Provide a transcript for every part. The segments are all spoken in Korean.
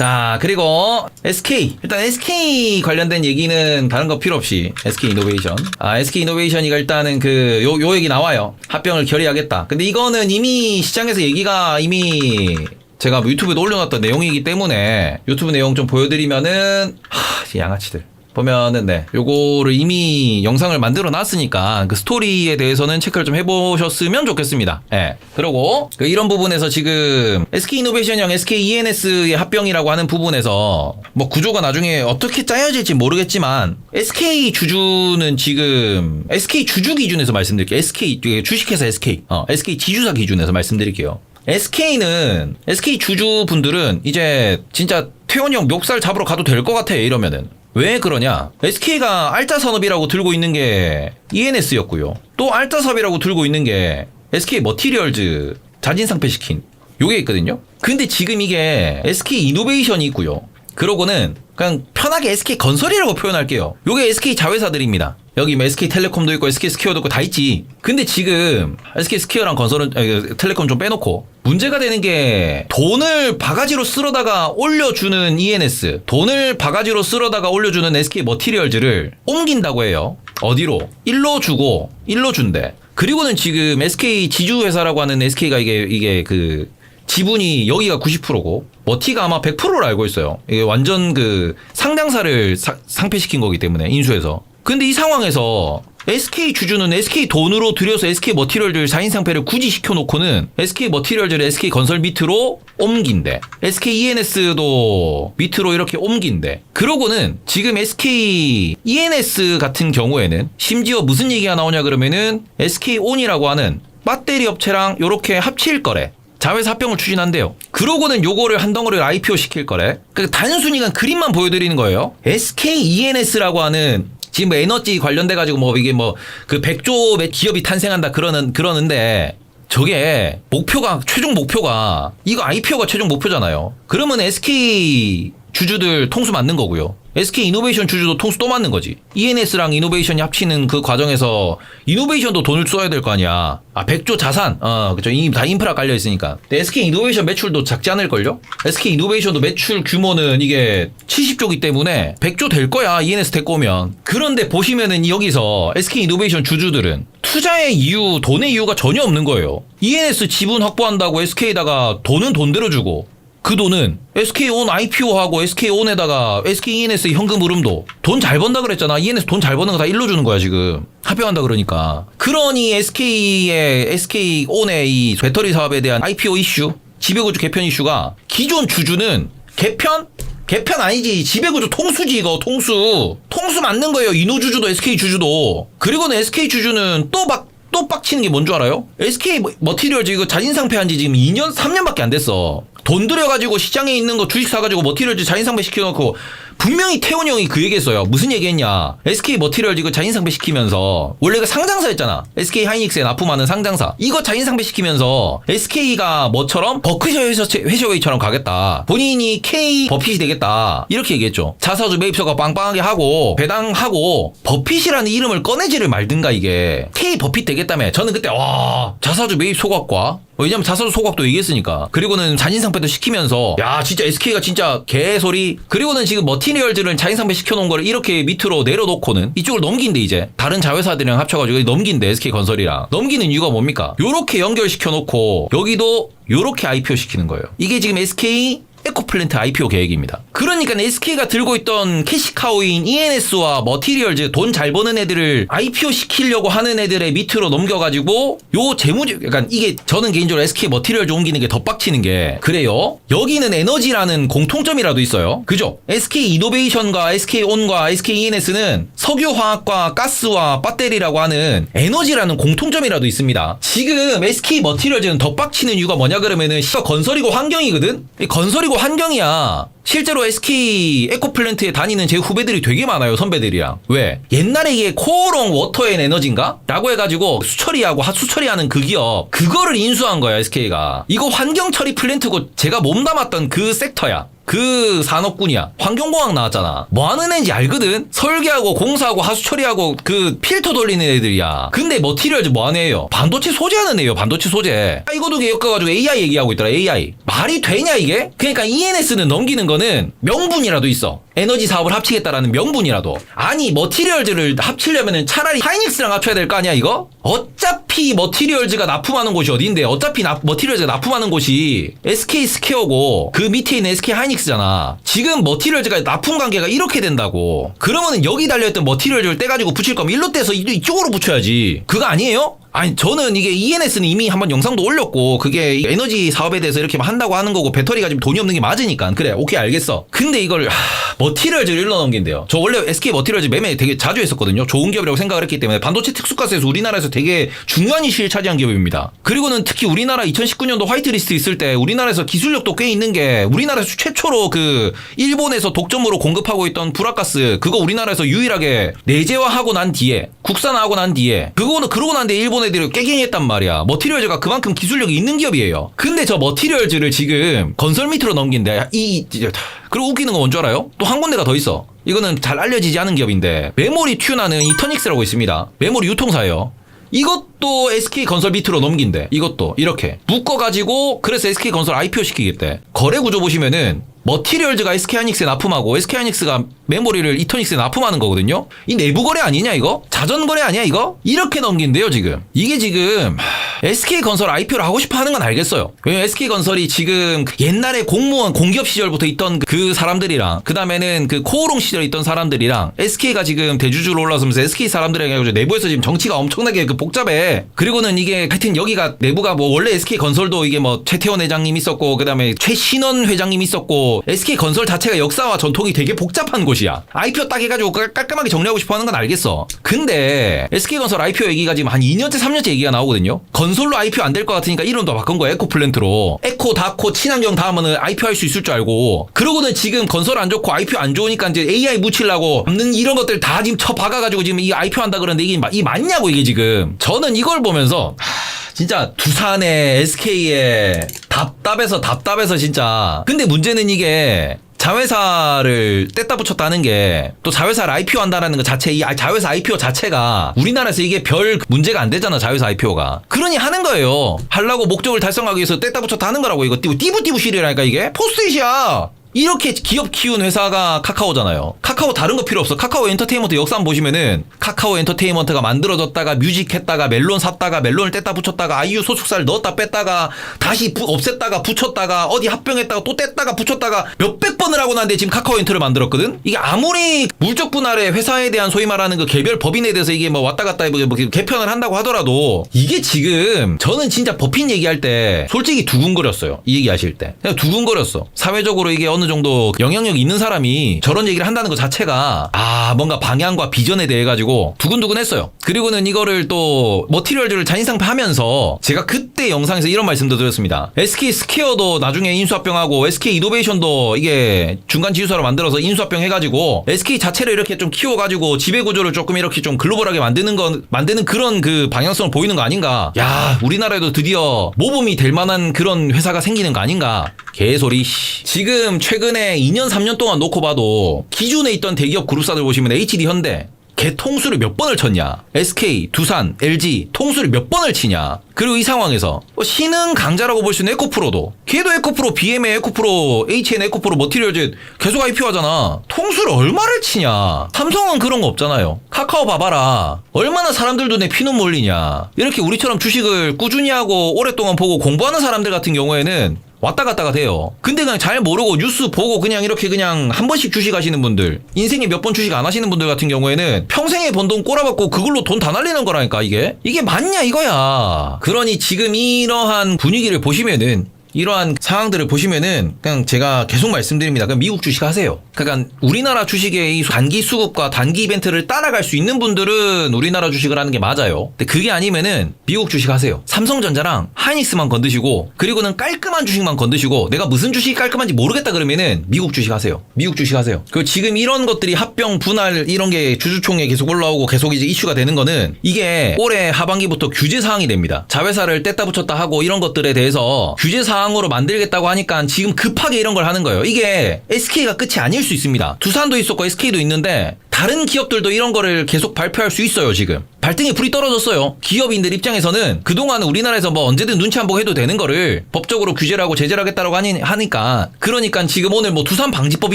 자, 그리고 SK. 일단 SK 관련된 얘기는 다른 거 필요 없이 SK 이노베이션. 아, SK 이노베이션이가 일단은 그, 요, 요 얘기 나와요. 합병을 결의하겠다. 근데 이거는 이미 시장에서 얘기가 이미 제가 뭐 유튜브에 올려놨던 내용이기 때문에 유튜브 내용 좀 보여드리면은, 하, 이 양아치들. 보면은 네 요거를 이미 영상을 만들어 놨으니까 그 스토리에 대해서는 체크를 좀 해보셨으면 좋겠습니다. 예. 그리고 그 이런 부분에서 지금 SK 이노베이션형 SK ENS의 합병이라고 하는 부분에서 뭐 구조가 나중에 어떻게 짜여질지 모르겠지만 SK 주주는 지금 SK 주주 기준에서 말씀드릴게요. SK 주식회사 SK 어 SK 지주사 기준에서 말씀드릴게요. SK는 SK 주주분들은 이제 진짜 퇴원형 멱살 잡으러 가도 될 것 같아 이러면은 왜 그러냐? SK가 알짜 산업이라고 들고 있는 게 ENS였고요. 또 알짜 사업이라고 들고 있는 게 SK 머티리얼즈 자진 상폐시킨 요게 있거든요. 근데 지금 이게 SK 이노베이션이 있고요. 그러고는 그냥 편하게 SK 건설이라고 표현할게요. 요게 SK 자회사들입니다. 여기 뭐 SK 텔레콤도 있고 SK 스퀘어도 있고 다 있지. 근데 지금 SK 스퀘어랑 건설은 아니, 텔레콤 좀 빼놓고 문제가 되는 게 돈을 바가지로 쓸어다가 올려주는 ENS, 돈을 바가지로 쓸어다가 올려주는 SK 머티리얼즈를 옮긴다고 해요. 어디로? 일로 주고 일로 준대. 그리고는 지금 SK 지주 회사라고 하는 SK가 이게 이게 그 지분이 여기가 90%고 머티가 아마 100%로 알고 있어요. 이게 완전 그 상장사를 사- 상폐시킨 거기 때문에 인수해서. 근데 이 상황에서 SK 주주는 SK 돈으로 들여서 SK 머티리얼들 4인 상패를 굳이 시켜놓고는 SK 머티리얼들을 SK 건설 밑으로 옮긴대. SK ENS도 밑으로 이렇게 옮긴대. 그러고는 지금 SK ENS 같은 경우에는 심지어 무슨 얘기가 나오냐 그러면은 SK 온이라고 하는 배터리 업체랑 요렇게 합칠 거래. 자회사 합병을 추진한대요. 그러고는 요거를 한 덩어리를 IPO 시킬 거래. 그 단순히 그림만 보여드리는 거예요. SK ENS라고 하는 지금 뭐 에너지 관련돼 가지고 뭐 이게 뭐그 100조 기업이 탄생한다 그러는 그러는데 저게 목표가 최종 목표가 이거 IPO가 최종 목표잖아요. 그러면 SK 주주들 통수 맞는 거고요. SK 이노베이션 주주도 통수 또 맞는 거지. ENS랑 이노베이션이 합치는 그 과정에서 이노베이션도 돈을 써야 될 거 아니야. 아, 100조 자산. 어, 그죠. 다 인프라 깔려 있으니까. SK 이노베이션 매출도 작지 않을걸요? SK 이노베이션도 매출 규모는 이게 70조기 때문에 100조 될 거야. ENS 데리고 오면. 그런데 보시면은 여기서 SK 이노베이션 주주들은 투자의 이유, 돈의 이유가 전혀 없는 거예요. ENS 지분 확보한다고 SK에다가 돈은 돈대로 주고 그 돈은 SK온 IPO하고 SK온에다가 SKENS 현금 흐름도 돈 잘 번다 그랬잖아. ENS 돈 잘 버는 거 다 일로 주는 거야, 지금. 합병한다 그러니까. 그러니 SK의, SK온의 이 배터리 사업에 대한 IPO 이슈, 지배구조 개편 이슈가 기존 주주는 개편? 개편 아니지. 지배구조 통수지, 이거, 통수. 통수 맞는 거예요. 이노주주도 SK 주주도. 그리고는 SK 주주는 또 막, 또 빡치는 게 뭔 줄 알아요? SK 머티리얼즈 이거 자진상폐한 지 지금 2년, 3년밖에 안 됐어. 돈 들여가지고 시장에 있는 거 주식 사가지고 머티리얼즈 자진상폐 시켜놓고 분명히 태훈 형이 그 얘기했어요. 무슨 얘기했냐? SK 머티리얼즈 이거 자진상폐 시키면서 원래 그 상장사였잖아. SK 하이닉스에 납품하는 상장사. 이거 자진상폐 시키면서 SK가 뭐처럼 버크셔 회셔- 회셔웨이처럼 가겠다. 본인이 K 버핏이 되겠다. 이렇게 얘기했죠. 자사주 매입서가 빵빵하게 하고 배당하고 버핏이라는 이름을 꺼내지를 말든가 이게 K 버핏 되겠다며. 저는 그때 와 자사주 매입 소각과 왜냐면 자사주 소각도 얘기했으니까. 그리고는 자진상폐도 시키면서 야 진짜 SK가 진짜 개소리. 그리고는 지금 머티리얼즈를 자진상폐 시켜놓은 거를 이렇게 밑으로 내려놓고는 이쪽을 넘긴대 이제 다른 자회사들이랑 합쳐가지고 넘긴대 SK 건설이랑 넘기는 이유가 뭡니까? 요렇게 연결시켜놓고 여기도 요렇게 IPO 시키는 거예요. 이게 지금 SK 에코플랜트 IPO 계획입니다. 그러니까 SK가 들고 있던 캐시카우인 ENS와 머티리얼즈 돈 잘 버는 애들을 IPO 시키려고 하는 애들의 밑으로 넘겨가지고 요 재무제 약간 이게 저는 개인적으로 SK 머티리얼즈 옮기는 게 더 빡치는 게 그래요. 여기는 에너지라는 공통점이라도 있어요. 그죠? SK 이노베이션과 SK 온과 SK ENS는 석유화학과 가스와 배터리라고 하는 에너지라는 공통점이라도 있습니다. 지금 SK 머티리얼즈는 더 빡치는 이유가 뭐냐 그러면은 씨발 건설이고 환경이거든. 이 건설이고 환경이야. 실제로 SK 에코플랜트에 다니는 제 후배들이 되게 많아요, 선배들이랑. 왜? 옛날에 이게 코어롱 워터앤 에너지인가? 라고 해가지고 수처리하고 하- 수처리하는 그 기업, 그거를 인수한 거야, SK가. 이거 환경 처리 플랜트고 제가 몸담았던 그 섹터야. 그 산업군이야. 환경공학 나왔잖아. 뭐 하는 애인지 알거든? 설계하고 공사하고 하수 처리하고 그 필터 돌리는 애들이야. 근데 머티리얼즈 뭐 하는 애예요? 반도체 소재하는 애예요. 반도체 소재. 아, 이거도 엮어가지고 AI 얘기하고 있더라. AI. 말이 되냐 이게? 그러니까 ENS는 넘기는 거는 명분이라도 있어. 에너지 사업을 합치겠다라는 명분이라도. 아니 머티리얼즈를 합치려면은 차라리 하이닉스랑 합쳐야 될 거 아니야 이거? 어차피 머티리얼즈가 납품하는 곳이 어딘데? 어차피 납- 머티리얼즈가 납품하는 곳이 SK 스퀘어고 그 밑에 있는 SK 하이닉스잖아. 지금 머티리얼즈가 납품 관계가 이렇게 된다고. 그러면은 여기 달려있던 머티리얼즈를 떼가지고 붙일 거면 일로 떼서 이- 이쪽으로 붙여야지. 그거 아니에요? 아니 저는 이게 ENS는 이미 한번 영상도 올렸고 그게 에너지 사업에 대해서 이렇게 한다고 하는 거고 배터리가 지금 돈이 없는 게 맞으니까. 그래 오케이 알겠어. 근데 이걸 하, 머티리얼즈를 일러 넘긴대요. 저 원래 SK 머티리얼즈 매매 되게 자주 했었거든요. 좋은 기업이라고 생각을 했기 때문에. 반도체 특수가스에서 우리나라에서 되게 중요한 이슈를 차지한 기업입니다. 그리고는 특히 우리나라 2019년도 화이트리스트 있을 때 우리나라에서 기술력도 꽤 있는 게 우리나라에서 최초로 그 일본에서 독점으로 공급하고 있던 불화가스 그거 우리나라에서 유일하게 내재화하고 난 뒤에 국산화하고 난 뒤에 그거는 그러고 난 뒤에 일본 애들이 깨갱했단 말이야 머티리얼즈가 그만큼 기술력이 있는 기업이에요 근데 저 머티리얼즈를 지금 건설 밑으로 넘긴데 이 이- 그리고 웃기는 건 뭔 줄 알아요? 또 한 군데가 더 있어 이거는 잘 알려지지 않은 기업인데 메모리 튜나는 이터닉스라고 있습니다 메모리 유통사예요 이것도 SK 건설 밑으로 넘긴대. 이것도 이렇게 묶어가지고 그래서 SK 건설 IPO 시키겠대. 거래 구조 보시면은 머티리얼즈가 SK 하이닉스에 납품하고 SK 하이닉스가 메모리를 이터닉스에 납품하는 거거든요. 이 내부 거래 아니냐 이거? 자전 거래 아니야 이거? 이렇게 넘긴대요 지금. 이게 지금 하, SK 건설 IPO를 하고 싶어 하는 건 알겠어요. 왜냐면 SK 건설이 지금 그 옛날에 공무원 공기업 시절부터 있던 그 사람들이랑 그 다음에는 그 코오롱 시절에 있던 사람들이랑 SK가 지금 대주주로 올라서면서 SK 사람들에게 내부에서 지금 정치가 엄청나게 그 복잡해. 그리고는 이게 하여튼 여기가 내부가 뭐 원래 SK 건설도 이게 뭐 최태원 회장님 있었고 그 다음에 최신원 회장님 있었고 SK 건설 자체가 역사와 전통이 되게 복잡한 곳이야. IPO 딱 해가지고 깔- 깔끔하게 정리하고 싶어 하는 건 알겠어. 근데 SK 건설 IPO 얘기가 지금 한 2년째 3년째 얘기가 나오거든요. 건 설로 IPO 안 될 것 같으니까 이름도 바꾼 거야. 에코플랜트로. 에코, 다코, 친환경 다음은 IPO 할 수 있을 줄 알고. 그러고는 지금 건설 안 좋고 IPO 안 좋으니까 이제 AI 묻히려고 없는 이런 것들 다 지금 쳐 박아가지고 지금 이 IPO 한다 그러는데 이게, 마- 이 맞냐고 이게 지금. 저는 이걸 보면서 하, 진짜 두산의 SK의 답답해서 답답해서 진짜. 근데 문제는 이게 자회사를 뗐다 붙였다는 게 또 자회사를 IPO 한다라는 것 자체 이 자회사 IPO 자체가 우리나라에서 이게 별 문제가 안 되잖아 자회사 IPO가. 그러니 하는 거예요. 하려고 목적을 달성하기 위해서 뗐다 붙였다 하는 거라고 이거 띠부 띠부 띠부 실이라니까 이게? 포스트잇이야 이렇게 기업 키운 회사가 카카오잖아요. 카카오 다른 거 필요 없어. 카카오 엔터테인먼트 역사 한번 보시면은 카카오 엔터테인먼트가 만들어졌다가 뮤직 했다가 멜론 샀다가 멜론을 뗐다 붙였다가 아이유 소속사를 넣었다 뺐다가 다시 부- 없앴다가 붙였다가 어디 합병했다가 또 뗐다가 붙였다가 몇백 번을 하고 난데 지금 카카오 엔터를 만들었거든. 이게 아무리 물적 분할의 회사에 대한 소위 말하는 그 개별 법인에 대해서 이게 뭐 왔다 갔다 뭐 개편을 한다고 하더라도 이게 지금 저는 진짜 법인 얘기할 때 솔직히 두근거렸어요. 이 얘기 하실 때 그냥 두근거렸어. 사회적으로 이게 어느 정도 영향력 있는 사람이 저런 얘기를 한다는 것 자체가 아 뭔가 방향과 비전에 대해 가지고 두근두근했어요. 그리고는 이거를 또 머티리얼즈를 자인상파하면서 제가 그때 영상에서 이런 말씀도 드렸습니다. SK 스퀘어도 나중에 인수합병하고 SK 이노베이션도 이게 중간 지주사로 만들어서 인수합병 해가지고 SK 자체를 이렇게 좀 키워가지고 지배 구조를 조금 이렇게 좀 글로벌하게 만드는 건 만드는 그런 그 방향성을 보이는 거 아닌가? 야 우리나라에도 드디어 모범이 될 만한 그런 회사가 생기는 거 아닌가? 개소리. 씨. 지금 최 근에 2년 3년 동안 놓고 봐도 기존에 있던 대기업 그룹사들 보시면 HD 현대 개 통수를 몇 번을 쳤냐? SK, 두산, LG 통수를 몇 번을 치냐? 그리고 이 상황에서 뭐 신흥 강자라고 볼 수 있는 에코프로도 걔도 에코프로, BM의 에코프로, HN 에코프로, 머티리얼즈 계속 IPO하잖아. 통수를 얼마를 치냐? 삼성은 그런 거 없잖아요. 카카오 봐봐라. 얼마나 사람들 눈에 피눈 몰리냐? 이렇게 우리처럼 주식을 꾸준히 하고 오랫동안 보고 공부하는 사람들 같은 경우에는 왔다 갔다가 돼요. 근데 그냥 잘 모르고 뉴스 보고 그냥 이렇게 그냥 한 번씩 주식 하시는 분들, 인생에 몇 번 주식 안 하시는 분들 같은 경우에는 평생에 번 돈 꼬라박고 그걸로 돈 다 날리는 거라니까 이게. 이게 맞냐 이거야. 그러니 지금 이러한 분위기를 보시면은 이러한 상황들을 보시면은 그냥 제가 계속 말씀드립니다. 그냥 미국 주식 하세요. 그러니까 우리나라 주식의 이 단기 수급과 단기 이벤트를 따라갈 수 있는 분들은 우리나라 주식을 하는 게 맞아요. 근데 그게 아니면은 미국 주식 하세요. 삼성전자랑 하이닉스만 건드시고 그리고는 깔끔한 주식만 건드시고 내가 무슨 주식이 깔끔한지 모르겠다 그러면은 미국 주식 하세요. 미국 주식 하세요. 그리고 지금 이런 것들이 합병 분할 이런 게 주주총회 계속 올라오고 계속 이제 이슈가 되는 거는 이게 올해 하반기부터 규제 사항이 됩니다. 자회사를 뗐다 붙였다 하고 이런 것들에 대해서 규제 사항 사항으로 만들겠다고 하니까 지금 급하게 이런 걸 하는 거예요. 이게 SK가 끝이 아닐 수 있습니다. 두산도 있었고 SK도 있는데 다른 기업들도 이런 거를 계속 발표할 수 있어요, 지금. 발등에 불이 떨어졌어요. 기업인들 입장에서는 그동안 우리나라에서 뭐 언제든 눈치 안 보고 해도 되는 거를 법적으로 규제를 하고 제재를 하겠다고 하니, 하니까 그러니까 지금 오늘 뭐 두산 방지법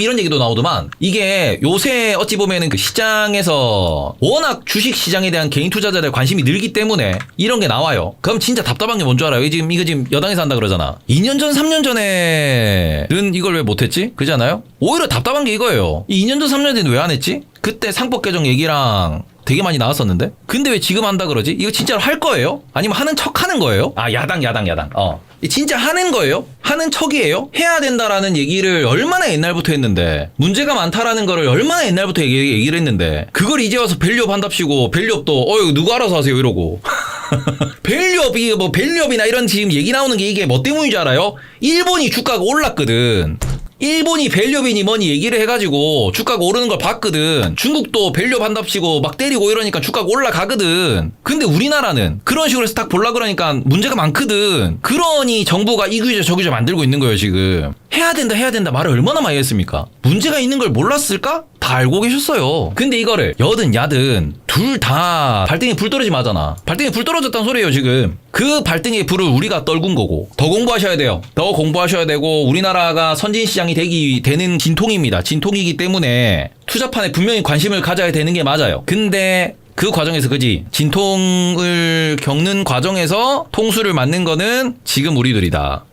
이런 얘기도 나오더만 이게 요새 어찌 보면은 그 시장에서 워낙 주식 시장에 대한 개인 투자자들 관심이 늘기 때문에 이런 게 나와요. 그럼 진짜 답답한 게 뭔 줄 알아요? 지금 이거 지금 여당에서 한다 그러잖아. 2년 전, 3년 전에는 이걸 왜 못했지? 그잖아요? 오히려 답답한 게 이거예요. 이 2년 전, 3년 전에 왜 안 했지? 그때 상법 개정 얘기랑 되게 많이 나왔었는데? 근데 왜 지금 한다 그러지? 이거 진짜로 할 거예요? 아니면 하는 척 하는 거예요? 아, 야당, 야당, 야당. 어. 이 진짜 하는 거예요? 하는 척이에요? 해야 된다라는 얘기를 얼마나 옛날부터 했는데, 문제가 많다라는 거를 얼마나 옛날부터 얘기, 얘기를 했는데, 그걸 이제 와서 밸류업 한답시고, 밸류업도, 어이, 누구 알아서 하세요? 이러고. 밸류업이, 뭐, 밸류업이나 이런 지금 얘기 나오는 게 이게 뭐 때문인 줄 알아요? 일본이 주가가 올랐거든. 일본이 밸류업이니 뭐니 얘기를 해가지고 주가가 오르는 걸 봤거든. 중국도 밸류업 한답시고 막 때리고 이러니까 주가가 올라가거든. 근데 우리나라는 그런 식으로 해서 딱 볼라 그러니까 문제가 많거든. 그러니 정부가 이 규제 저 규제 만들고 있는 거예요 지금. 해야 된다 해야 된다 말을 얼마나 많이 했습니까? 문제가 있는 걸 몰랐을까? 다 알고 계셨어요. 근데 이거를 여든 야든 둘 다 발등에 불 떨어지면 하잖아. 발등에 불 떨어졌다는 소리예요 지금. 그 발등에 불을 우리가 떨군 거고 더 공부하셔야 돼요. 더 공부하셔야 되고 우리나라가 선진 시장이 되기 되는 진통입니다. 진통이기 때문에 투자판에 분명히 관심을 가져야 되는 게 맞아요. 근데 그 과정에서 그지 진통을 겪는 과정에서 통수를 맞는 거는 지금 우리들이다.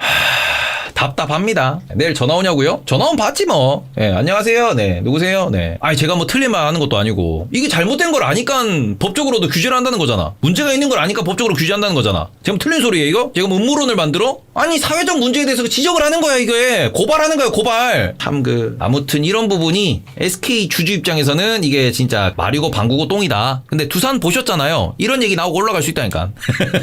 답답합니다. 내일 전화 오냐고요? 전화 오면 받지 뭐. 예, 안녕하세요. 네, 누구세요? 네. 아니 제가 뭐 틀린 말 하는 것도 아니고 이게 잘못된 걸 아니까 법적으로도 규제를 한다는 거잖아. 문제가 있는 걸 아니까 법적으로 규제한다는 거잖아. 지금 틀린 소리예요 이거? 지금 음모론을 만들어? 아니 사회적 문제에 대해서 지적을 하는 거야 이게 고발하는 거야 고발. 참 그 아무튼 이런 부분이 SK 주주 입장에서는 이게 진짜 말이고 방구고 똥이다. 근데 두산 보셨잖아요. 이런 얘기 나오고 올라갈 수 있다니까.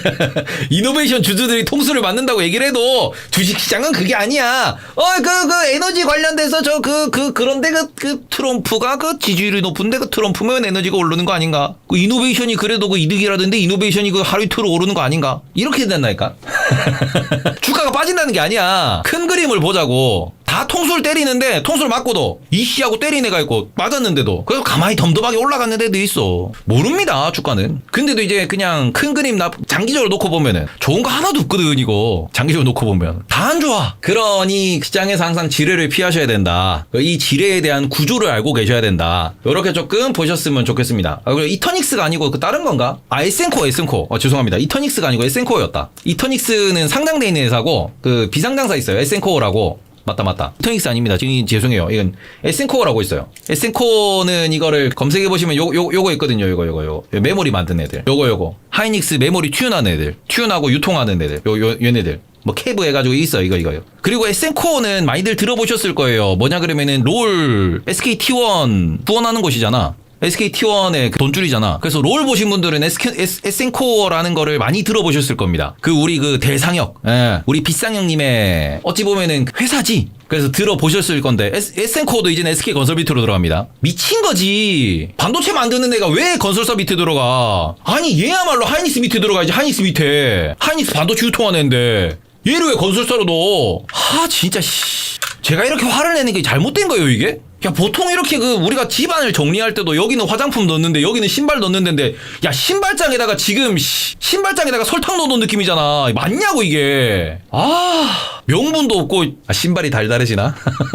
이노베이션 주주들이 통수를 맞는다고 얘기를 해도 주식시장은 그게 아니야. 어, 그, 그, 에너지 관련돼서 저, 그, 그, 그 런데 그, 그, 트럼프가 그 지지율이 높은데 그 트럼프면 에너지가 오르는 거 아닌가? 그 이노베이션이 그래도 그 이득이라던데 이노베이션이 그 하루 이틀 오르는 거 아닌가? 이렇게 된다니까? 주가가 빠진다는 게 아니야. 큰 그림을 보자고. 다 통수를 때리는데 통수를 맞고도 이씨하고 때린 애가 있고 맞았는데도 그래서 가만히 덤덤하게 올라갔는 애도 있어. 모릅니다 주가는. 근데도 이제 그냥 큰 그림 나 장기적으로 놓고 보면은 좋은 거 하나도 없거든 이거. 장기적으로 놓고 보면. 다 안 좋아. 그러니 시장에서 항상 지뢰를 피하셔야 된다. 이 지뢰에 대한 구조를 알고 계셔야 된다. 이렇게 조금 보셨으면 좋겠습니다. 아, 그리고 이터닉스가 아니고 그 다른 건가? 아 에센코 에센코 어, 죄송합니다. 이터닉스가 아니고 에센코였다. 이터닉스는 상장돼 있는 회사고 그 비상장사 있어요. 에센코라고 맞다 맞다. 토닉스 아닙니다. 지금 죄송해요. 이건 에센코어라고 있어요. 에센코는 이거를 검색해 보시면 요, 요, 요거 있거든요. 요거 요거 요. 메모리 만든 애들. 요거 요거. 하이닉스 메모리 튠하는 애들. 튠하고 유통하는 애들. 요, 요 얘네들. 뭐 캐브 해가지고 있어. 이거 이거요 그리고 에센코어는 많이들 들어보셨을 거예요. 뭐냐 그러면은 롤 SK T1 후원하는 곳이잖아 SK T1의 그 돈줄이잖아. 그래서 롤 보신 분들은 에센코어라는 거를 많이 들어보셨을 겁니다. 그 우리 그 대상혁, 예, 우리 비상혁님의 어찌 보면은 회사지. 그래서 들어보셨을 건데 에센코어도 이제는 SK 건설 밑으로 들어갑니다. 미친 거지. 반도체 만드는 애가 왜 건설사 밑에 들어가? 아니 얘야말로 하이닉스 밑에 들어가야지 하이닉스 밑에. 하이닉스 반도체 유통하는 애인데 얘를 왜 건설사로 넣어? 하 진짜 씨. 제가 이렇게 화를 내는 게 잘못된 거예요 이게? 야 보통 이렇게 그 우리가 집안을 정리할 때도 여기는 화장품 넣는데 여기는 신발 넣는 데인데 야 신발장에다가 지금 씨, 신발장에다가 설탕 넣어놓은 느낌이잖아. 맞냐고 이게. 아 명분도 없고. 아, 신발이 달달해지나?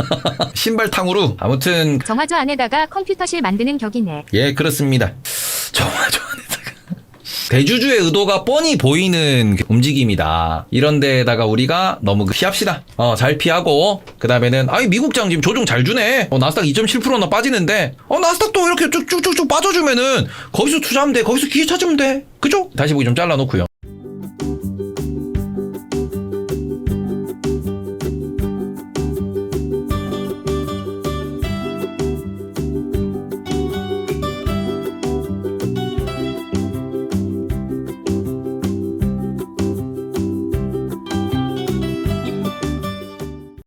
신발탕으로 아무튼 정화조 안에다가 컴퓨터실 만드는 격이네. 예 그렇습니다. 정화조 안에다가 대주주의 의도가 뻔히 보이는 그 움직임이다. 이런 데다가 우리가 너무 피합시다. 어 잘 피하고 그 다음에는 아이 미국장 지금 조정 잘 주네. 어 나스닥 2.7%나 빠지는데 어 나스닥도 이렇게 쭉쭉쭉쭉 빠져주면은 거기서 투자하면 돼. 거기서 기회 찾으면 돼. 그죠? 다시 보기 좀 잘라놓고요